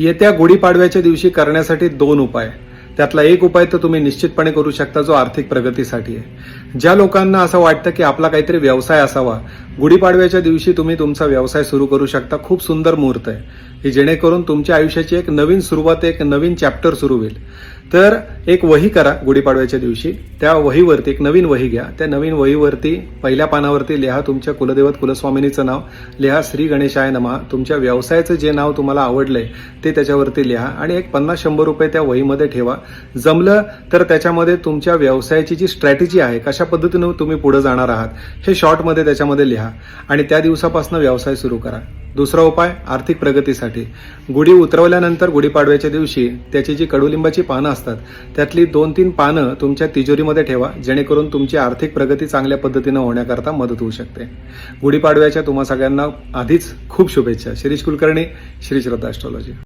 येत्या गुढीपाडव्याच्या दिवशी करण्यासाठी दोन उपाय. त्यातला एक उपाय तर तुम्ही निश्चितपणे करू शकता जो आर्थिक प्रगतीसाठी आहे. ज्या लोकांना असं वाटतं की आपला काहीतरी व्यवसाय असावा गुढीपाडव्याच्या दिवशी तुम्ही तुमचा व्यवसाय सुरू करू शकता. खूप सुंदर मुहूर्त आहे. की जेणेकरून तुमच्या आयुष्याची एक नवीन सुरुवात एक नवीन चॅप्टर सुरू होईल. तर एक वही करा गुढीपाडव्याच्या दिवशी. त्या वहीवरती एक नवीन वही घ्या. त्या नवीन वहीवरती पहिल्या पानावरती लिहा तुमच्या कुलदेवत कुलस्वामिनीचं नाव. लिहा श्री गणेशाय नमा. तुमच्या व्यवसायाचं जे नाव तुम्हाला आवडलंय ते त्याच्यावरती लिहा आणि एक पन्नास शंभर रुपये त्या वहीमध्ये ठेवा. जमलं तर त्याच्यामध्ये तुमच्या व्यवसायाची जी स्ट्रॅटेजी आहे कशा पद्धतीनं तुम्ही पुढे जाणार आहात हे शॉर्टमध्ये त्याच्यामध्ये लिहा आणि त्या दिवसापासून व्यवसाय सुरू करा. दुसरा उपाय आर्थिक प्रगतीसाठी. गुढी उतरवल्यानंतर गुढीपाडव्याच्या दिवशी त्याची जी कडुलिंबाची पानं असतात त्यातली दोन तीन पानं तुमच्या तिजोरीमध्ये ठेवा जेणेकरून तुमची आर्थिक प्रगती चांगल्या पद्धतीनं होण्याकरता मदत होऊ शकते. गुढीपाडव्याच्या तुम्हा सगळ्यांना आधीच खूप शुभेच्छा. शिरीष कुलकर्णी श्री श्रद्धा ॲस्ट्रॉलॉजी